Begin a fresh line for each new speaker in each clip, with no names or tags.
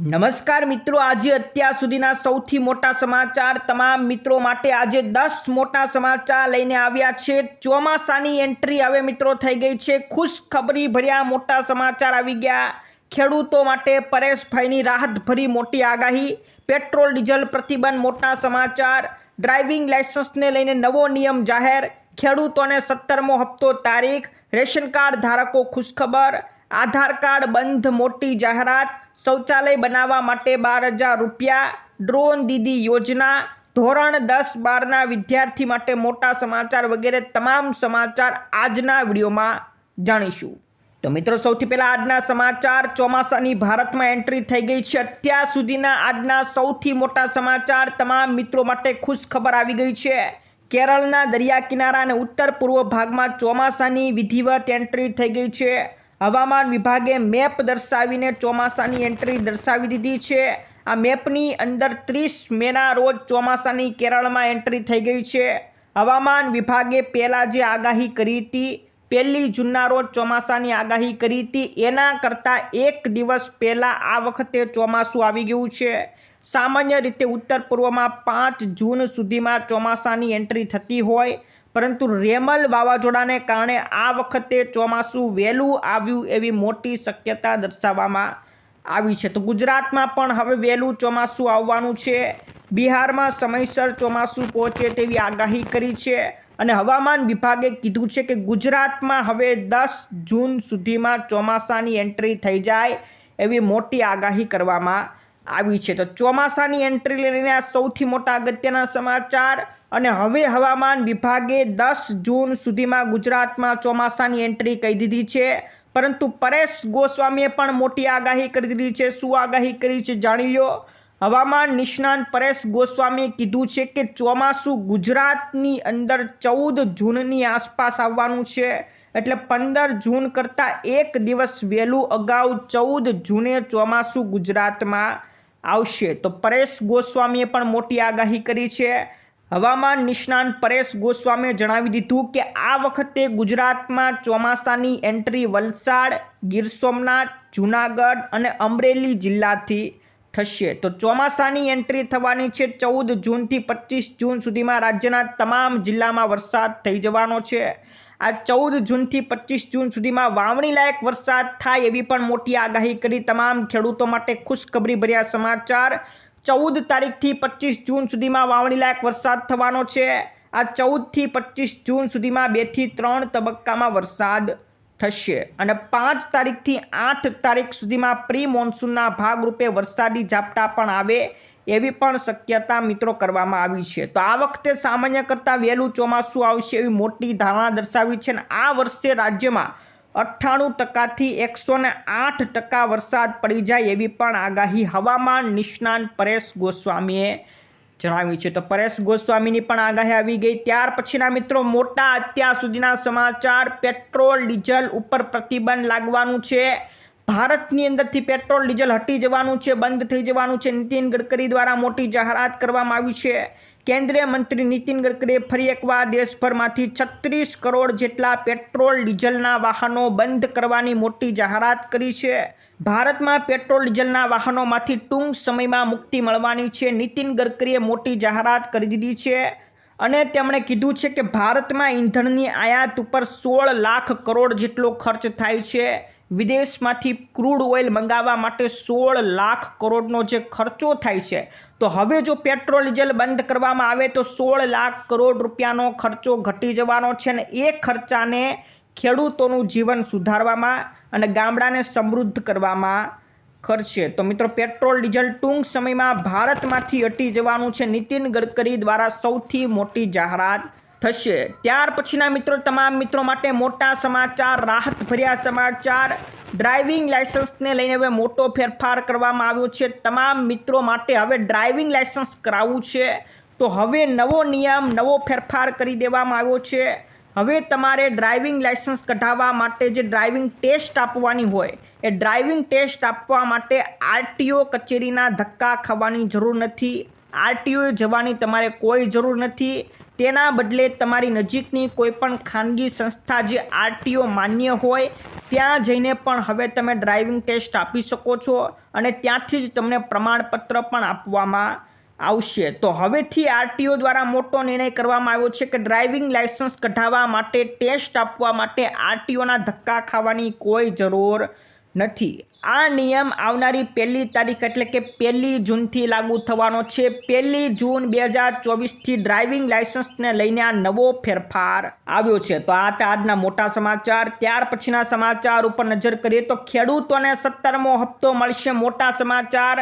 નમસ્કાર મિત્રો, આજે અત્યાર સુધીના સૌથી મોટા સમાચાર તમામ મિત્રો માટે આજે દસ મોટા સમાચાર લઈને આવ્યા છે. ચોમાસાની એન્ટ્રી હવે મિત્રો થઈ ગઈ છે. ખુશખબરી ભર્યા મોટા સમાચાર આવી ગયા. ખેડૂતો માટે પરેશભાઈની રાહતભરી મોટી આગાહી. પેટ્રોલ, ડીઝલ પ્રતિબંધ મોટા સમાચાર. ડ્રાઇવિંગ લાયસન્સને લઈને નવો નિયમ જાહેર. ખેડૂતોને સત્તરમો હપ્તો તારીખ. રેશન કાર્ડ ધારકો ખુશખબર. આધાર કાર્ડ બંધ મોટી જાહેરાત. શૌચાલય બનાવવા માટે બાર હજાર રૂપિયા, ડ્રોન દીદી યોજના, ધોરણ દસ બારના વિદ્યાર્થી માટે મોટા સમાચાર વગેરે તમામ સમાચાર આજના વિડીયોમાં જાણીશું. તો મિત્રો, સૌથી પહેલાં આજના સમાચાર, ચોમાસાની ભારતમાં એન્ટ્રી થઈ ગઈ છે. અત્યાર સુધીના આજના સૌથી મોટા સમાચાર તમામ મિત્રો માટે ખુશ ખબર આવી ગઈ છે. કેરળના દરિયા કિનારા અને ઉત્તર પૂર્વ ભાગમાં ચોમાસાની વિધિવત એન્ટ્રી થઈ ગઈ છે. હવામાન વિભાગે મેપ દર્શાવીને ચોમાસાની એન્ટ્રી દર્શાવી દીધી છે. આ મેપની અંદર ત્રીસ મેના રોજ ચોમાસાની કેરળમાં એન્ટ્રી થઈ ગઈ છે. હવામાન વિભાગે પહેલાં જે આગાહી કરી હતી, પહેલી જૂનના રોજ ચોમાસાની આગાહી કરી હતી, એના કરતાં એક દિવસ પહેલાં આ વખતે ચોમાસું આવી ગયું છે. સામાન્ય રીતે ઉત્તર પૂર્વમાં પાંચ જૂન સુધીમાં ચોમાસાની એન્ટ્રી થતી હોય પરંતુ રેમલ વાવાઝોડાને કારણે આ વખતે ચોમાસું વહેલું આવ્યું એવી મોટી શક્યતા દર્શાવવામાં આવી છે. તો ગુજરાતમાં પણ હવે વહેલું ચોમાસું આવવાનું છે. બિહારમાં સમયસર ચોમાસું પહોંચે તેવી આગાહી કરી છે અને હવામાન વિભાગે કીધું છે કે ગુજરાતમાં હવે દસ જૂન સુધીમાં ચોમાસાની એન્ટ્રી થઈ જાય એવી મોટી આગાહી કરવામાં આવી છે. તો ચોમાસાની એન્ટ્રી લઈને આ સૌથી મોટા અગત્યના સમાચાર અને હવે હવામાન વિભાગે દસ જૂન સુધીમાં ગુજરાતમાં ચોમાસાની એન્ટ્રી કહી દીધી છે. પરંતુ પરેશ ગોસ્વામીએ પણ મોટી આગાહી કરી દીધી છે. શું આગાહી કરી છે જાણી લો. હવામાન નિષ્ણાંત પરેશ ગોસ્વામીએ કીધું છે કે ચોમાસું ગુજરાતની અંદર ચૌદ જૂનની આસપાસ આવવાનું છે. એટલે પંદર જૂન કરતાં એક દિવસ વહેલું અગાઉ ચૌદ જૂને ચોમાસું ગુજરાતમાં આવશે. તો પરેશ ગોસ્વામીએ પણ મોટી આગાહી કરી છે. હવામાન નિષ્ણાંત પરેશ ગોસ્વામીએ જણાવી દીધું કે આ વખતે ગુજરાતમાં ચોમાસાની એન્ટ્રી વલસાડ, ગીર સોમનાથ, જૂનાગઢ અને અમરેલી જિલ્લાથી થશે. તો ચોમાસાની એન્ટ્રી થવાની છે ચૌદ જૂનથી પચીસ જૂન સુધીમાં રાજ્યના તમામ જિલ્લામાં વરસાદ થઈ જવાનો છે. આ ચૌદ જૂનથી પચીસ જૂન સુધીમાં વાવણી લાયક વરસાદ થાય એવી પણ મોટી આગાહી કરી તમામ ખેડૂતો માટે ખુશખબરી ભર્યા સમાચાર. ચૌદ તારીખથી પચીસ જૂન સુધીમાં વાવણી લાયક વરસાદ થવાનો છે. આ ચૌદથી પચીસ જૂન સુધીમાં બેથી ત્રણ તબક્કામાં વરસાદ થશે અને પાંચ તારીખથી આઠ તારીખ સુધીમાં પ્રી મોન્સૂનના ભાગરૂપે વરસાદી ઝાપટા પણ આવે એવી પણ શક્યતા મિત્રો કરવામાં આવી છે. તો આ વખતે સામાન્ય કરતાં વહેલું ચોમાસું આવશે એવી મોટી ધારણા દર્શાવી છે અને આ વર્ષે રાજ્યમાં અઠ્ઠાણું ટકાથી એકસો ને આઠ ટકા વરસાદ પડી જાય એવી પણ આગાહી હવામાન નિષ્ણાંત પરેશ ગોસ્વામીએ જણાવી છે. તો પરેશ ગોસ્વામીની પણ આગાહી આવી ગઈ. ત્યાર પછીના મિત્રો મોટા અત્યાર સુધીના સમાચાર, પેટ્રોલ, ડીઝલ ઉપર પ્રતિબંધ લાગવાનું છે. ભારતની અંદરથી પેટ્રોલ, ડીઝલ હટી જવાનું છે, બંધ થઈ જવાનું છે. નીતિન ગડકરી દ્વારા મોટી જાહેરાત કરવામાં આવી છે. કેન્દ્રીય મંત્રી નીતિન ગડકરીએ ફરી એકવાર દેશભરમાંથી છત્રીસ કરોડ જેટલા પેટ્રોલ, ડીઝલના વાહનો બંધ કરવાની મોટી જાહેરાત કરી છે. ભારતમાં પેટ્રોલ, ડીઝલના વાહનોમાંથી ટૂંક સમયમાં મુક્તિ મળવાની છે. નીતિન ગડકરીએ મોટી જાહેરાત કરી દીધી છે અને તેમણે કીધું છે કે ભારતમાં ઈંધણની આયાત ઉપર સોળ લાખ કરોડ જેટલો ખર્ચ થાય છે. વિદેશમાંથી ક્રૂડ ઓઇલ મંગાવવા માટે સોળ લાખ કરોડનો જે ખર્ચો થાય છે, તો હવે જો પેટ્રોલ ડીઝલ બંધ કરવામાં આવે તો સોળ લાખ કરોડ રૂપિયાનો ખર્ચો ઘટી જવાનો છે અને એ ખર્ચાને ખેડૂતોનું જીવન સુધારવામાં અને ગામડાને સમૃદ્ધ કરવામાં ખર્ચે. તો મિત્રો, પેટ્રોલ ડીઝલ ટૂંક સમયમાં ભારતમાંથી હટી જવાનું છે. નીતિન ગડકરી દ્વારા સૌથી મોટી જાહેરાત થશે. ત્યાર પછીના મિત્રો, તમામ મિત્રો માટે મોટા સમાચાર રાહત ભર્યા સમાચાર. ડ્રાઇવિંગ લાયસન્સને લઈને હવે મોટો ફેરફાર કરવામાં આવ્યો છે. તમામ મિત્રો માટે હવે ડ્રાઇવિંગ લાયસન્સ કરાવવું છે. તો હવે નવો નિયમ, નવો ફેરફાર કરી દેવામાં આવ્યો છે. હવે તમારે ડ્રાઇવિંગ લાયસન્સ કઢાવવા માટે જે ડ્રાઇવિંગ ટેસ્ટ આપવાની હોય, એ ડ્રાઇવિંગ ટેસ્ટ આપવા માટે આરટીઓ કચેરીના ધક્કા ખાવાની જરૂર નથી. આરટીઓએ જવાની તમારે કોઈ જરૂર નથી. તેના બદલે તમારી નજીકની કોઈપણ ખાનગી સંસ્થા જે આરટીઓ માન્ય હોય, ત્યાં જઈને પણ હવે તમે ડ્રાઇવિંગ ટેસ્ટ આપી શકો છો અને ત્યાંથી જ તમને પ્રમાણપત્ર પણ આપવામાં આવશે. તો હવેથી આરટીઓ દ્વારા મોટો નિર્ણય કરવામાં આવ્યો છે કે ડ્રાઇવિંગ લાયસન્સ કઢાવવા માટે, ટેસ્ટ આપવા માટે આરટીઓના ધક્કા ખાવાની કોઈ જરૂર નથી. આ નિયમ આવનારી પહેલી તારીખ એટલે કે પહેલી જૂનથી લાગુ થવાનો છે. પહેલી જૂન બે હજાર ચોવીસથી ડ્રાઇવિંગ લાયસન્સને લઈને આ નવો ફેરફાર આવ્યો છે. તો આ હતા આજના મોટા સમાચાર. ત્યાર પછીના સમાચાર ઉપર નજર કરીએ તો ખેડૂતોને સત્તરમો હપ્તો મળશે. મોટા સમાચાર.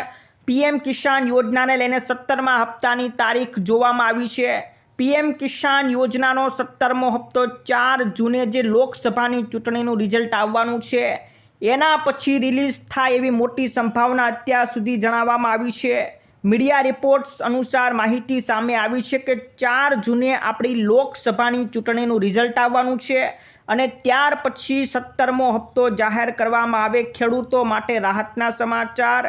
પીએમ કિસાન યોજનાને લઈને સત્તરમા હપ્તાની તારીખ જોવામાં આવી છે. પીએમ કિસાન યોજનાનો સત્તરમો હપ્તો ચાર જૂને જે લોકસભાની ચૂંટણીનું રિઝલ્ટ આવવાનું છે. એના પછી રિલીઝ થાય એવી મોટી સંભાવના અત્યાર સુધી જણાવવામાં આવી છે. મીડિયા રિપોર્ટ્સ અનુસાર માહિતી સામે આવી છે કે ચાર જૂને આપણી લોકસભાની ચૂંટણીનું રિઝલ્ટ આવવાનું છે અને ત્યાર પછી સત્તરમો હપ્તો જાહેર કરવામાં આવે ખેડૂતો માટે રાહતના સમાચાર.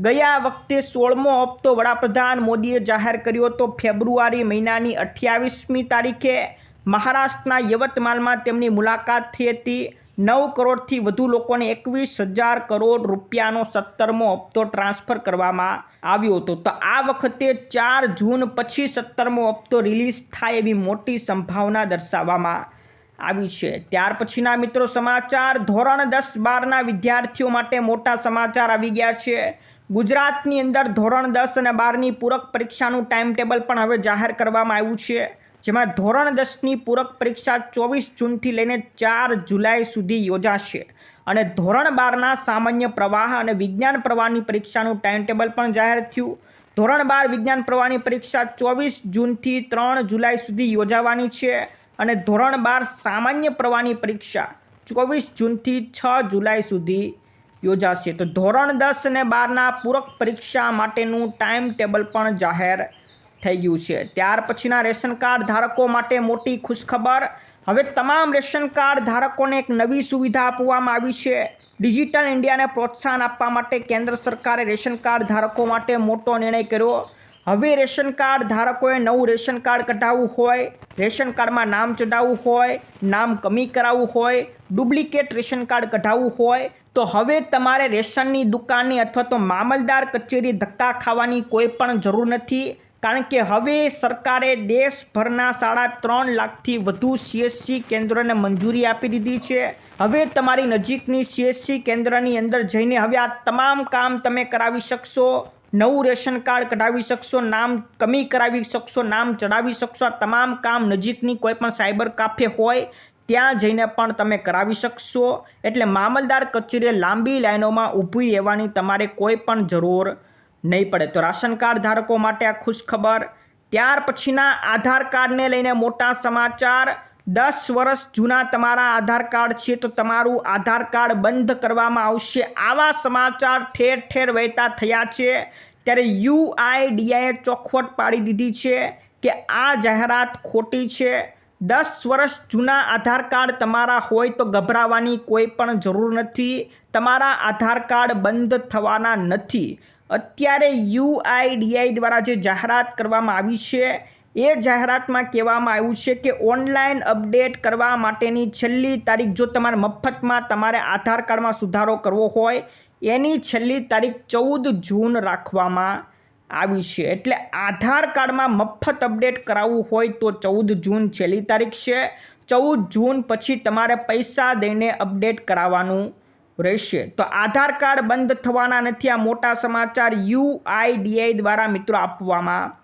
ગયા વખતે સોળમો હપ્તો વડાપ્રધાન મોદીએ જાહેર કર્યો હતો ફેબ્રુઆરી મહિનાની અઠ્યાવીસમી તારીખે. મહારાષ્ટ્રના યવતમાલમાં તેમની મુલાકાત થઈ હતી. નવ કરોડથી વધુ લોકોને એકવીસ હજાર કરોડ રૂપિયાનો સત્તરમો હપ્તો ટ્રાન્સફર કરવામાં આવ્યો હતો. તો આ વખતે ચાર જૂન પછી સત્તરમો હપ્તો રિલીઝ થાય એવી મોટી સંભાવના દર્શાવવામાં આવી છે. ત્યાર પછીના મિત્રો સમાચાર, ધોરણ દસ બારના વિદ્યાર્થીઓ માટે મોટા સમાચાર આવી ગયા છે. ગુજરાતની અંદર ધોરણ દસ અને બારની પૂરક પરીક્ષાનું ટાઈમ ટેબલ પણ હવે જાહેર કરવામાં આવ્યું છે. જેમાં ધોરણ દસની પૂરક પરીક્ષા ચોવીસ જૂનથી લઈને ચાર જુલાઈ સુધી યોજાશે. અને ધોરણ બારના સામાન્ય પ્રવાહ અને વિજ્ઞાન પ્રવાહની પરીક્ષાનું ટાઈમ ટેબલ પણ જાહેર થયું. ધોરણ બાર વિજ્ઞાન પ્રવાહની પરીક્ષા ચોવીસ જૂનથી ત્રણ જુલાઈ સુધી યોજાવાની છે. અને ધોરણ બાર સામાન્ય પ્રવાહની પરીક્ષા ચોવીસ જૂનથી છ જુલાઈ સુધી યોજાશે. તો ધોરણ દસ અને બારના પૂરક પરીક્ષા માટેનું ટાઈમ ટેબલ પણ જાહેર થઈ ગયું છે. ત્યાર પછીના રેશન કાર્ડ ધારકો માટે મોટી ખુશખબર. હવે તમામ રેશન કાર્ડ ધારકોને એક નવી સુવિધા આપવામાં આવી છે. ડિજિટલ ઇન્ડિયાને પ્રોત્સાહન આપવા માટે કેન્દ્ર સરકારે રેશન કાર્ડ ધારકો માટે મોટો નિર્ણય કર્યો. હવે રેશન કાર્ડ ધારકોએ નવું રેશન કાર્ડ કઢાવવું હોય, રેશન કાર્ડમાં નામ ચડાવવું હોય, નામ કમી કરાવવું હોય, ડુપ્લિકેટ રેશન કાર્ડ કઢાવવું હોય, તો હવે તમારે રેશનની દુકાનની અથવા તો મામલદાર કચેરી ધક્કા ખાવાની કોઈ પણ જરૂર નથી. કારણ કે હવે સરકારે દેશભરના સાડા ત્રણ લાખથી વધુ સીએસસી કેન્દ્રોને મંજૂરી આપી દીધી છે. હવે તમારી નજીકની સીએસસી કેન્દ્રની અંદર જઈને હવે આ તમામ કામ તમે કરાવી શકશો. નવું રેશન કાર્ડ કઢાવી શકશો, નામ કમી કરાવી શકશો, નામ ચડાવી શકશો. આ તમામ કામ નજીકની કોઈ પણ સાયબર કાફે હોય ત્યાં જઈને પણ તમે કરાવી શકશો. એટલે મામલદાર કચેરીએ લાંબી લાઈનોમાં ઊભી રહેવાની તમારે કોઈ પણ જરૂર નહીં પડે. તો રાશન કાર્ડ ધારકો માટે આ ખુશ ખબર. ત્યાર પછીના આધાર કાર્ડને લઈને મોટા સમાચાર. દસ વર્ષ જૂના તમારા આધાર કાર્ડ છે તો તમારું આધાર કાર્ડ બંધ કરવામાં આવશે. આવા સમાચાર ઠેર ઠેર વહેતા થયા છે. ત્યારે યુઆઈડીઆઈએ ચોખવટ પાડી દીધી છે કે આ જાહેરાત ખોટી છે. દસ વર્ષ જૂના આધાર કાર્ડ તમારા હોય તો ગભરાવાની કોઈ પણ જરૂર નથી. તમારા આધાર કાર્ડ બંધ થવાના નથી. અત્યારે યુઆઈડીઆઈ દ્વારા જે જાહેરાત કરવામાં આવી છે, એ જાહેરાતમાં કહેવામાં આવ્યું છે કે ઓનલાઈન અપડેટ કરવા માટેની છેલ્લી તારીખ, જો તમારે મફતમાં તમારે આધાર કાર્ડમાં સુધારો કરવો હોય, એની છેલ્લી તારીખ ચૌદ જૂન રાખવામાં આવી છે. એટલે આધાર કાર્ડમાં મફત અપડેટ કરાવવું હોય તો ચૌદ જૂન છેલ્લી તારીખ છે. ચૌદ જૂન પછી તમારે પૈસા દઈને અપડેટ કરાવવાનું રહેશે. તો આધાર કાર્ડ બંધ થવાના નથી. આ મોટા સમાચાર યુઆઈડીઆઈ દ્વારા મિત્રો આપવામાં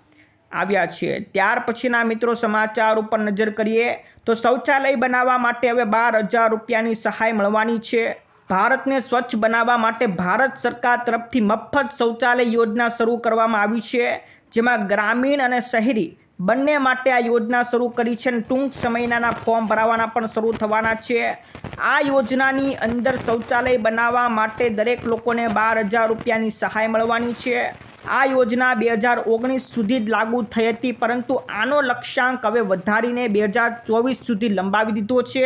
આવ્યા છે. ત્યાર પછીના મિત્રો સમાચાર ઉપર નજર કરીએ તો શૌચાલય બનાવવા માટે હવે બાર હજાર રૂપિયાની સહાય મળવાની છે. ભારતને સ્વચ્છ બનાવવા માટે ભારત સરકાર તરફથી મફત શૌચાલય યોજના શરૂ કરવામાં આવી છે, જેમાં ગ્રામીણ અને શહેરી બંને માટે આ યોજના શરૂ કરી છે અને ટૂંક સમયના ફોર્મ ભરાવાના પણ શરૂ થવાના છે. આ યોજનાની અંદર શૌચાલય બનાવવા માટે દરેક લોકોને બાર હજાર રૂપિયાની સહાય મળવાની છે. આ યોજના બે હજાર ઓગણીસ સુધી જ લાગુ થઈ હતી, પરંતુ આનો લક્ષ્યાંક હવે વધારીને બે હજાર ચોવીસ સુધી લંબાવી દીધો છે.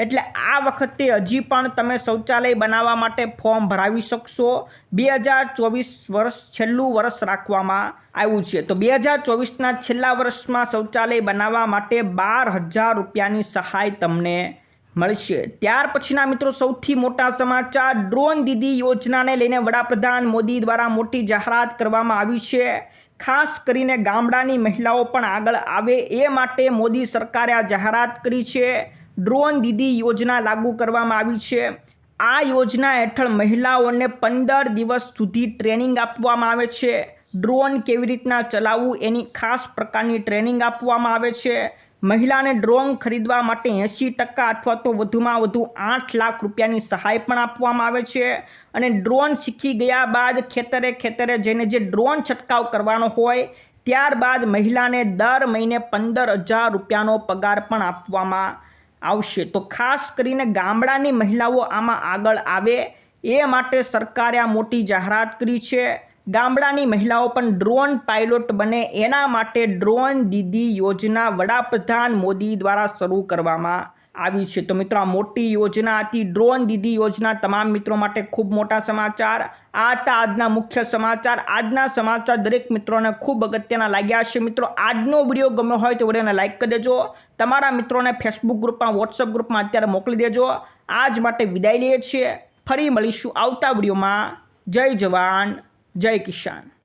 એટલે આ વખતે હજી પણ તમે શૌચાલય બનાવવા માટે ફોર્મ ભરાવી શકશો. બે હજાર ચોવીસ વર્ષ છેલ્લું વર્ષ રાખવામાં આવ્યું છે. તો બે હજાર ચોવીસના છેલ્લા વર્ષમાં શૌચાલય બનાવવા માટે બાર હજાર રૂપિયાની સહાય તમને મળશે. ત્યાર પછીના મિત્રો સૌથી મોટા સમાચાર, ડ્રોન દીદી યોજનાને લઈને વડાપ્રધાન મોદી દ્વારા મોટી જાહેરાત કરવામાં આવી છે. ખાસ કરીને ગામડાની મહિલાઓ પણ આગળ આવે એ માટે મોદી સરકારે આ જાહેરાત કરી છે. ડ્રોન દીદી યોજના લાગુ કરવામાં આવી છે. આ યોજના હેઠળ મહિલાઓને પંદર દિવસ સુધી ટ્રેનિંગ આપવામાં આવે છે. ડ્રોન કેવી રીતના ચલાવવું એની ખાસ પ્રકારની ટ્રેનિંગ આપવામાં આવે છે. મહિલાને ડ્રોન ખરીદવા માટે એંસી ટકા અથવા તો વધુમાં વધુ આઠ લાખ રૂપિયાની સહાય પણ આપવામાં આવે છે. અને ડ્રોન શીખી ગયા બાદ ખેતરે ખેતરે જઈને જે ડ્રોન છંટકાવ કરવાનો હોય, ત્યારબાદ મહિલાને દર મહિને પંદર હજાર રૂપિયાનો પગાર પણ આપવામાં આવશે. તો ખાસ કરીને ગામડાની મહિલાઓ આમાં આગળ આવે. એ માટે સરકારે આ મોટી જાહેરાત કરી છે. ગામડાની મહિલાઓ પણ ડ્રોન પાયલોટ બને. એના માટે ડ્રોન દીદી યોજના વડાપ્રધાન મોદી દ્વારા શરૂ કરવામાં આવી છે. તો મિત્રો, આ મોટી યોજના હતી. ડ્રોન દીદી યોજના તમામ મિત્રો માટે ખૂબ મોટા સમાચાર. આ હતા આજના મુખ્ય સમાચાર. આજના સમાચાર દરેક મિત્રોને ખૂબ અગત્યના લાગ્યા છે મિત્રો, આજનો વીડિયો ગમ્યો હોય તો વિડીયોને લાઇક કરી દેજો. તમારા મિત્રોને ફેસબુક ગ્રુપમાં વોટ્સઅપ ગ્રુપમાં અત્યારે મોકલી દેજો. આજ માટે વિદાય લઈએ છીએ. ફરી મળીશું આવતા વિડીયોમાં. જય જવાન. જય કિસાન.